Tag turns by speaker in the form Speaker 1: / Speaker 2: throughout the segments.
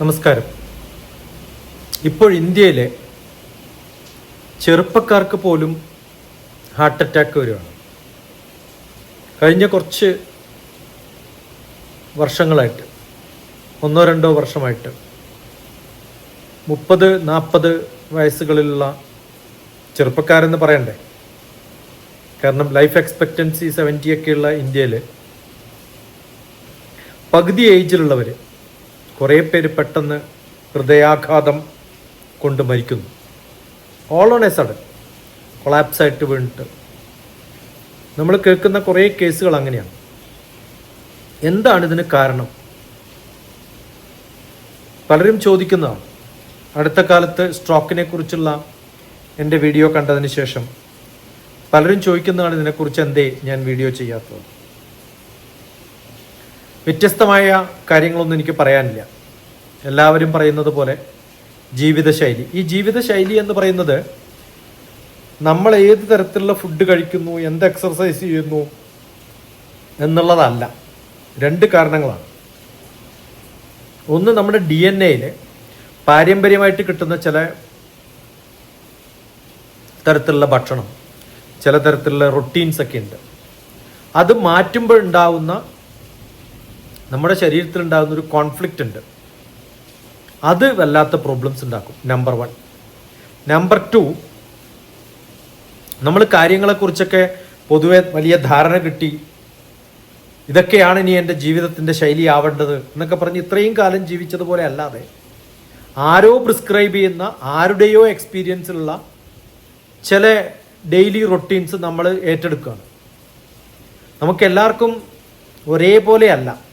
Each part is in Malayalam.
Speaker 1: നമസ്കാരം. ഇപ്പോൾ ഇന്ത്യയിലെ ചെറുപ്പക്കാർക്ക് പോലും ഹാർട്ട് അറ്റാക്ക് വരികയാണ് കഴിഞ്ഞ കുറച്ച് വർഷങ്ങളായിട്ട് ഒന്നോ രണ്ടോ വർഷമായിട്ട് മുപ്പത് നാൽപ്പത് വയസ്സുകളിലുള്ള ചെറുപ്പക്കാരെന്ന് പറയണ്ടേ? കാരണം ലൈഫ് എക്സ്പെക്റ്റൻസി സെവന്റി ഒക്കെയുള്ള ഇന്ത്യയിൽ പകുതി ഏജിലുള്ളവർ കുറേ പേര് പെട്ടെന്ന് ഹൃദയാഘാതം കൊണ്ട് മരിക്കുന്നു. ഓൾ ഓൺ എ സഡൻ കൊളാപ്സായിട്ട് വീണിട്ട്. നമ്മൾ കേൾക്കുന്ന കുറേ കേസുകൾ അങ്ങനെയാണ്. എന്താണ് ഇതിന് കാരണം? പലരും ചോദിക്കുന്നതാണ്. അടുത്ത കാലത്ത് സ്ട്രോക്കിനെ കുറിച്ചുള്ള എന്റെ വീഡിയോ കണ്ടതിന് ശേഷം പലരും ചോദിക്കുന്നതാണ് ഇതിനെക്കുറിച്ച് എന്തേ ഞാൻ വീഡിയോ ചെയ്യാത്തത്. വ്യത്യസ്തമായ കാര്യങ്ങളൊന്നും എനിക്ക് പറയാനില്ല. എല്ലാവരും പറയുന്നത് പോലെ ജീവിതശൈലി. ഈ ജീവിതശൈലി എന്ന് പറയുന്നത് നമ്മൾ ഏത് തരത്തിലുള്ള ഫുഡ് കഴിക്കുന്നു എന്ത് എക്സർസൈസ് ചെയ്യുന്നു എന്നുള്ളതല്ല. രണ്ട് കാരണങ്ങളാണ്. ഒന്ന് നമ്മുടെ ഡി എൻ എയിൽ പാരമ്പര്യമായിട്ട് കിട്ടുന്ന ചില തരത്തിലുള്ള ഭക്ഷണം ചില തരത്തിലുള്ള റൊട്ടീൻസ് ഒക്കെ ഉണ്ട്. അത് മാറ്റുമ്പോൾ ഉണ്ടാവുന്ന നമ്മുടെ ശരീരത്തിൽ ഉണ്ടാകുന്ന ഒരു കോൺഫ്ലിക്റ്റ് ഉണ്ട്. അത് വല്ലാത്ത പ്രോബ്ലംസ് ഉണ്ടാക്കും. നമ്പർ വൺ നമ്പർ ടു നമ്മൾ കാര്യങ്ങളെക്കുറിച്ചൊക്കെ പൊതുവെ വലിയ ധാരണ കിട്ടി. ഇതൊക്കെയാണ് ഇനി എന്റെ ജീവിതത്തിന്റെ ശൈലി ആവേണ്ടത് എന്നൊക്കെ പറഞ്ഞ് ഇത്രയും കാലം ജീവിച്ചതുപോലെ അല്ലാതെ ആരോ പ്രിസ്ക്രൈബ് ചെയ്യുന്ന ആരുടെയോ എക്സ്പീരിയൻസിലുള്ള ചില ഡെയിലി റൊട്ടീൻസ് നമ്മൾ ഏറ്റെടുക്കുകയാണ്. നമുക്ക് എല്ലാവർക്കും ഒരേപോലെ അല്ല.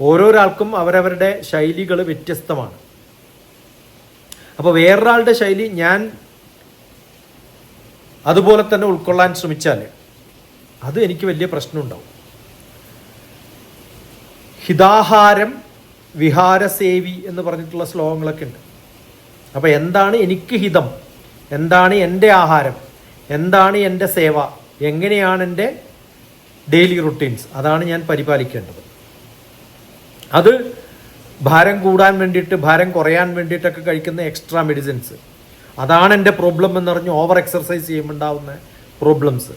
Speaker 1: ഓരോരാൾക്കും അവരവരുടെ ശൈലികൾ വ്യത്യസ്തമാണ്. അപ്പോൾ വേറൊരാളുടെ ശൈലി ഞാൻ അതുപോലെ തന്നെ ഉൾക്കൊള്ളാൻ ശ്രമിച്ചാൽ അത് എനിക്ക് വലിയ പ്രശ്നമുണ്ടാവും. ഹിതാഹാരം വിഹാരസേവി എന്ന് പറഞ്ഞിട്ടുള്ള ശ്ലോകങ്ങളൊക്കെ ഉണ്ട്. അപ്പോൾ എന്താണ് എനിക്ക് ഹിതം? എന്താണ് എന്റെ ആഹാരം? എന്താണ് എന്റെ സേവ? എങ്ങനെയാണ് എന്റെ ഡെയിലി റുട്ടീൻസ്? അതാണ് ഞാൻ പരിപാലിക്കേണ്ടത്. അത് ഭാരം കൂടാൻ വേണ്ടിയിട്ട് ഭാരം കുറയാൻ വേണ്ടിയിട്ടൊക്കെ കഴിക്കുന്ന എക്സ്ട്രാ മെഡിസിൻസ് അതാണ് എന്റെ പ്രോബ്ലം എന്നറിഞ്ഞ് ഓവർ എക്സർസൈസ് ചെയ്യുമ്പോൾ ഉണ്ടാവുന്ന പ്രോബ്ലംസ്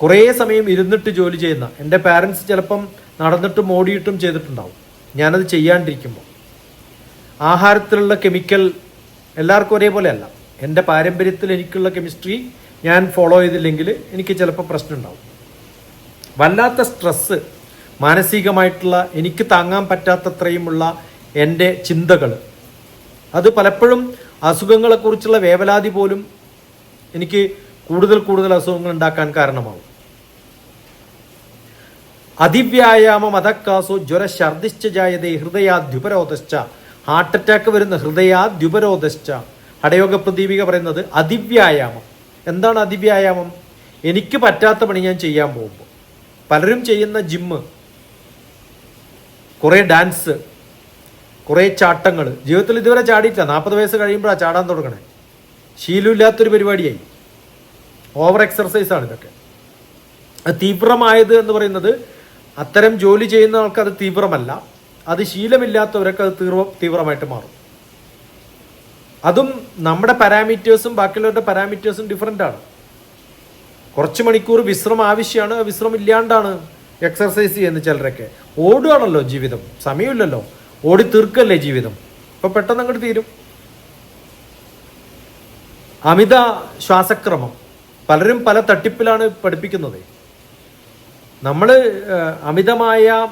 Speaker 1: കുറേ സമയം ഇരുന്നിട്ട് ജോലി ചെയ്യുന്ന എന്റെ പാരൻസ് ചിലപ്പം നടന്നിട്ടും ഓടിയിട്ടും ചെയ്തിട്ടുണ്ടാവും. ഞാനത് ചെയ്യാണ്ടിരിക്കുമ്പോൾ. ആഹാരത്തിലുള്ള കെമിക്കൽ എല്ലാവർക്കും ഒരേപോലെ അല്ല. എന്റെ പാരമ്പര്യത്തിൽ എനിക്കുള്ള കെമിസ്ട്രി ഞാൻ ഫോളോ ചെയ്തില്ലെങ്കിൽ എനിക്ക് ചിലപ്പോൾ പ്രശ്നം ഉണ്ടാവും വല്ലാത്ത സ്ട്രെസ്സ് മാനസികമായിട്ടുള്ള എനിക്ക് താങ്ങാൻ പറ്റാത്തത്രയുമുള്ള എന്റെ ചിന്തകൾ. അത് പലപ്പോഴും അസുഖങ്ങളെക്കുറിച്ചുള്ള വേവലാതി പോലും എനിക്ക് കൂടുതൽ കൂടുതൽ അസുഖങ്ങൾ ഉണ്ടാക്കാൻ കാരണമാവും. അതിവ്യായാമം അതക്കാസോ ജ്വര ഛർദിശ്ച ജായതേ ഹൃദയാദ്യുപരോധശ്ച. ഹാർട്ട് അറ്റാക്ക് വരുന്ന ഹൃദയാദ്യുപരോധശ്ച. ഹടയോഗ പ്രദീപിക പറയുന്നത് അതിവ്യായാമം. എന്താണ് അതിവ്യായാമം? എനിക്ക് പറ്റാത്ത പണി ഞാൻ ചെയ്യാൻ പോകുമ്പോൾ. പലരും ചെയ്യുന്ന ജിമ്മ് കുറേ ഡാൻസ് കുറേ ചാട്ടങ്ങൾ ജീവിതത്തിൽ ഇതുവരെ ചാടിയിട്ടില്ല. നാൽപ്പത് വയസ്സ് കഴിയുമ്പോഴാണ് ചാടാൻ തുടങ്ങണേ. ശീലമില്ലാത്തൊരു പരിപാടിയായി. ഓവർ എക്സർസൈസാണ് ഇതൊക്കെ. തീവ്രമായത് എന്ന് പറയുന്നത് അത്തരം ജോലി ചെയ്യുന്ന ആൾക്ക് അത് തീവ്രമല്ല. അത് ശീലമില്ലാത്തവരൊക്കെ അത് തീവ്ര തീവ്രമായിട്ട് മാറും. അതും നമ്മുടെ പാരാമീറ്റേഴ്സും ബാക്കിയുള്ളവരുടെ പാരാമീറ്റേഴ്സും ഡിഫറെന്റ് ആണ്. കുറച്ച് മണിക്കൂർ വിശ്രമം ആവശ്യമാണ് വിശ്രമം ഇല്ലാണ്ടാണ് എക്സർസൈസ് ചെയ്യുന്നത് ചിലരൊക്കെ. ഓടുകയാണല്ലോ ജീവിതം. സമയമില്ലല്ലോ. ഓടി തീർക്കല്ലേ ജീവിതം. അപ്പൊ പെട്ടെന്ന് അങ്ങോട്ട് തീരും. അമിത ശ്വാസക്രമം. പലരും പല തട്ടിപ്പിലാണ് പഠിപ്പിക്കുന്നത്. നമ്മൾ അമിതമായ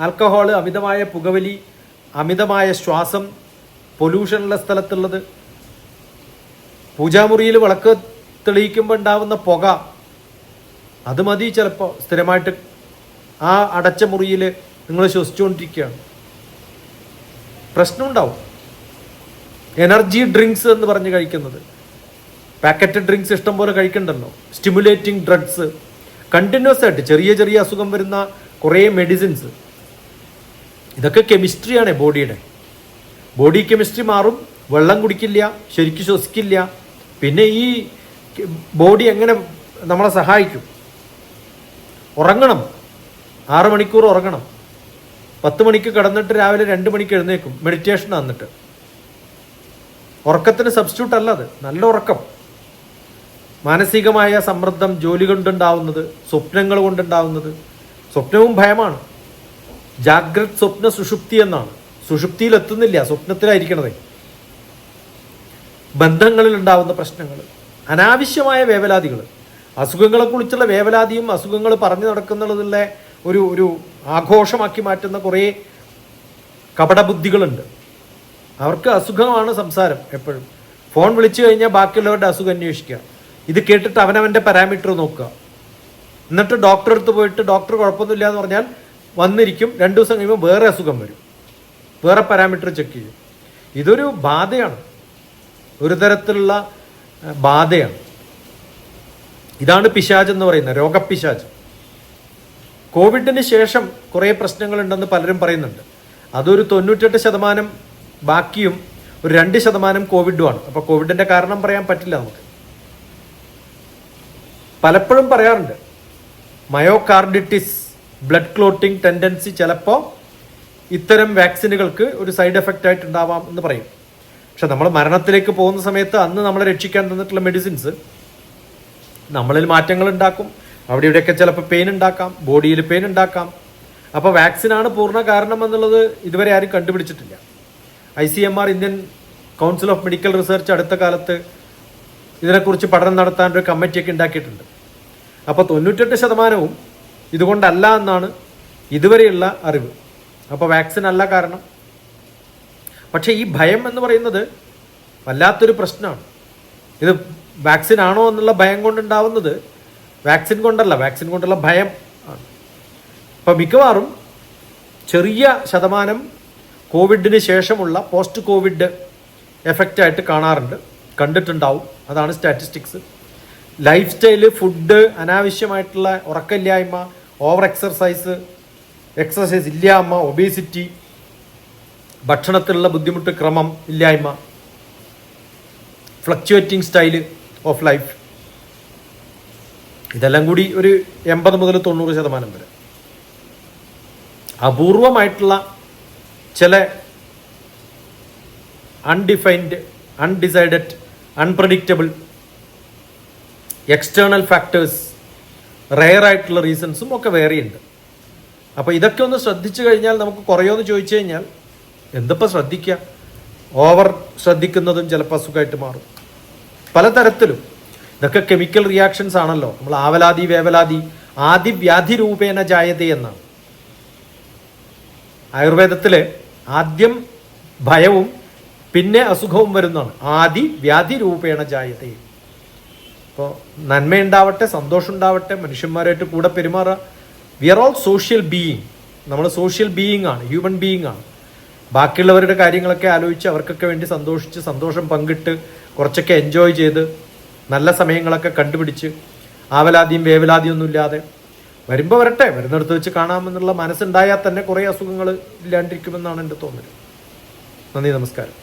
Speaker 1: ആൽക്കഹോൾ അമിതമായ പുകവലി അമിതമായ ശ്വാസം പൊല്യൂഷനുള്ള സ്ഥലത്തുള്ളത് പൂജാമുറിയിൽ വിളക്ക് തെളിയിക്കുമ്പോൾ ഉണ്ടാവുന്ന പുക അത് മതി ചിലപ്പോൾ സ്ഥിരമായിട്ട് ആ അടച്ച മുറിയിൽ നിങ്ങൾ ശ്വസിച്ചുകൊണ്ടിരിക്കുകയാണ്. പ്രശ്നമുണ്ടാവും. എനർജി ഡ്രിങ്ക്സ് എന്ന് പറഞ്ഞ് കഴിക്കുന്നത്. പാക്കറ്റ് ഡ്രിങ്ക്സ് ഇഷ്ടം പോലെ കഴിക്കണ്ടല്ലോ. സ്റ്റിമുലേറ്റിംഗ് ഡ്രഗ്സ് കണ്ടിന്യൂസ് ആയിട്ട് ചെറിയ ചെറിയ അസുഖം വരുന്ന കുറേ മെഡിസിൻസ് ഇതൊക്കെ കെമിസ്ട്രിയാണ് ബോഡിയുടെ. ബോഡി കെമിസ്ട്രി മാറും. വെള്ളം കുടിക്കില്ല ശരിക്കും ശ്വസിക്കില്ല. പിന്നെ ഈ ബോഡി എങ്ങനെ നമ്മളെ സഹായിക്കും? ഉറങ്ങണം. ആറ് മണിക്കൂർ ഉറങ്ങണം. പത്ത് മണിക്ക് കിടന്നിട്ട് രാവിലെ രണ്ട് മണിക്ക് എഴുന്നേക്കും മെഡിറ്റേഷൻ വന്നിട്ട് ഉറക്കത്തിന് സബ്സ്റ്റിറ്റ്യൂട്ട് അല്ല അത്. നല്ല ഉറക്കം. മാനസികമായ സമ്മർദ്ദം ജോലി കൊണ്ടുണ്ടാവുന്നത് സ്വപ്നങ്ങൾ കൊണ്ടുണ്ടാവുന്നത്. സ്വപ്നവും ഭയമാണ്. ജാഗ്രത് സ്വപ്ന സുഷുപ്തി എന്നാണ്. സുഷുപ്തിയിൽ എത്തുന്നില്ല. സ്വപ്നത്തിലായിരിക്കണതേ. ബന്ധങ്ങളിൽ ഉണ്ടാവുന്ന പ്രശ്നങ്ങൾ. അനാവശ്യമായ വേവലാതികൾ. അസുഖങ്ങളെ കുറിച്ചുള്ള വേവലാതിയും അസുഖങ്ങൾ പറഞ്ഞു നടക്കുന്നതിലെ ഒരു ഒരു ആഘോഷമാക്കി മാറ്റുന്ന കുറേ കപടബുദ്ധികളുണ്ട്. അവർക്ക് അസുഖമാണ് സംസാരം എപ്പോഴും. ഫോൺ വിളിച്ചു കഴിഞ്ഞാൽ ബാക്കിയുള്ളവരുടെ അസുഖം അന്വേഷിക്കുക. ഇത് കേട്ടിട്ട് അവനവന്റെ പാരാമീറ്റർ നോക്കുക. എന്നിട്ട് ഡോക്ടറെ അടുത്ത് പോയിട്ട് ഡോക്ടർ കുഴപ്പമൊന്നുമില്ല എന്ന് പറഞ്ഞാൽ വന്നിരിക്കും. രണ്ട് ദിവസം കഴിയുമ്പോൾ വേറെ അസുഖം വരും. വേറെ പാരാമീറ്റർ ചെക്ക് ചെയ്യും. ഇതൊരു ബാധയാണ്. ഒരു തരത്തിലുള്ള ബാധയാണ്. ഇതാണ് പിശാജ് എന്ന് പറയുന്നത് രോഗപ്പിശാജ് കോവിഡിന് ശേഷം കുറേ പ്രശ്നങ്ങളുണ്ടെന്ന് പലരും പറയുന്നുണ്ട്. അതൊരു തൊണ്ണൂറ്റെട്ട് ശതമാനം ബാക്കിയും ഒരു രണ്ട് ശതമാനം കോവിഡുമാണ്. അപ്പോൾ കോവിഡിന്റെ കാരണം പറയാൻ പറ്റില്ല നമുക്ക്. പലപ്പോഴും പറയാറുണ്ട് മയോകാർഡിറ്റിസ് ബ്ലഡ് ക്ലോട്ടിംഗ് ടെൻഡൻസി ചിലപ്പോൾ ഇത്തരം വാക്സിനുകൾക്ക് ഒരു സൈഡ് എഫക്റ്റ് ആയിട്ട് ഉണ്ടാവാം എന്ന് പറയും. പക്ഷെ നമ്മൾ മരണത്തിലേക്ക് പോകുന്ന സമയത്ത് അന്ന് നമ്മളെ രക്ഷിക്കാൻ തന്നിട്ടുള്ള മെഡിസിൻസ് നമ്മളിൽ മാറ്റങ്ങൾ ഉണ്ടാക്കും അവിടെ ഇവിടെയൊക്കെ ചിലപ്പോൾ പെയിൻ ഉണ്ടാക്കാം ബോഡിയിൽ പെയിൻ ഉണ്ടാക്കാം. അപ്പോൾ വാക്സിനാണ് പൂർണ കാരണം എന്നുള്ളത് ഇതുവരെ ആരും കണ്ടുപിടിച്ചിട്ടില്ല. I C M R Indian council of medical research അടുത്ത കാലത്ത് ഇതിനെക്കുറിച്ച് പഠനം നടത്താൻ ഒരു കമ്മിറ്റിയൊക്കെ ഉണ്ടാക്കിയിട്ടുണ്ട്. അപ്പോൾ തൊണ്ണൂറ്റെട്ട് ശതമാനവും ഇതുകൊണ്ടല്ല എന്നാണ് ഇതുവരെയുള്ള അറിവ്. അപ്പോൾ വാക്സിൻ അല്ല കാരണം. പക്ഷേ ഈ ഭയം എന്ന് പറയുന്നത് വല്ലാത്തൊരു പ്രശ്നമാണ്. ഇത് വാക്സിൻ ആണോ എന്നുള്ള ഭയം കൊണ്ടുണ്ടാവുന്നത് വാക്സിൻ കൊണ്ടല്ല വാക്സിൻ കൊണ്ടുള്ള ഭയം. ആണ് അപ്പോൾ മിക്കവാറും ചെറിയ ശതമാനം കോവിഡിന് ശേഷമുള്ള പോസ്റ്റ് കോവിഡ് എഫക്റ്റ് ആയിട്ട് കാണാറുണ്ട്. കണ്ടിട്ടുണ്ടാവും. അതാണ് സ്റ്റാറ്റിസ്റ്റിക്സ് ലൈഫ് സ്റ്റൈൽ ഫുഡ് അനാവശ്യമായിട്ടുള്ള ഉറക്കമില്ലായ്മ ഓവർ എക്സർസൈസ് എക്സർസൈസ് ഇല്ലായ്മ ഒബേസിറ്റി ഭക്ഷണത്തിലുള്ള ബുദ്ധിമുട്ട് ക്രമം ഇല്ലായ്മ ഫ്ലക്ച്വേറ്റിംഗ് സ്റ്റൈൽ ഓഫ് ലൈഫ് ഇതെല്ലാം കൂടി ഒരു എൺപത് മുതൽ തൊണ്ണൂറ് ശതമാനം വരെ. അപൂർവമായിട്ടുള്ള ചില undefined undecided unpredictable external factors rare ആയിട്ടുള്ള റീസൺസും ഒക്കെ വേറെയുണ്ട് അപ്പോൾ ഇതൊക്കെ ഒന്ന് ശ്രദ്ധിച്ചു കഴിഞ്ഞാൽ നമുക്ക് കുറയോ എന്ന് ചോദിച്ചു കഴിഞ്ഞാൽ എന്തിപ്പോൾ ശ്രദ്ധിക്കുക? ഓവർ ശ്രദ്ധിക്കുന്നതും ചിലപ്പോൾ അസുഖമായിട്ട് മാറും. പലതരത്തിലും ഇതൊക്കെ കെമിക്കൽ റിയാക്ഷൻസ് ആണല്ലോ. നമ്മൾ ആവലാതി വേവലാതി ആദി വ്യാധി രൂപേണ ജായതേ എന്നാണ്. ആയുർവേദത്തിൽ ആദ്യം ഭയവും പിന്നെ അസുഖവും വരുന്നതാണ്. ആദി വ്യാധി രൂപേണ ജായതേ. അപ്പോൾ നന്മയുണ്ടാവട്ടെ സന്തോഷം ഉണ്ടാവട്ടെ മനുഷ്യന്മാരായിട്ട് കൂടെ പെരുമാറുക. We are all social being നമ്മൾ സോഷ്യൽ ബീയിങ് ആണ് ഹ്യൂമൻ ബീയിങ് ആണ്. ബാക്കിയുള്ളവരുടെ കാര്യങ്ങളൊക്കെ ആലോചിച്ച് അവർക്കൊക്കെ വേണ്ടി സന്തോഷിച്ച് സന്തോഷം പങ്കിട്ട് കുറച്ചൊക്കെ എൻജോയ് ചെയ്ത് നല്ല സമയങ്ങളൊക്കെ കണ്ടുപിടിച്ച് ആവലാതിയും വേവലാതിയും ഒന്നും ഇല്ലാതെ വരുമ്പോൾ വരട്ടെ വരുന്നിടത്ത് വെച്ച് കാണാമെന്നുള്ള മനസ്സുണ്ടായാൽ തന്നെ കുറേ അസുഖങ്ങൾ ഇല്ലാണ്ടിരിക്കുമെന്നാണ് എന്റെ തോന്നൽ നന്ദി നമസ്കാരം.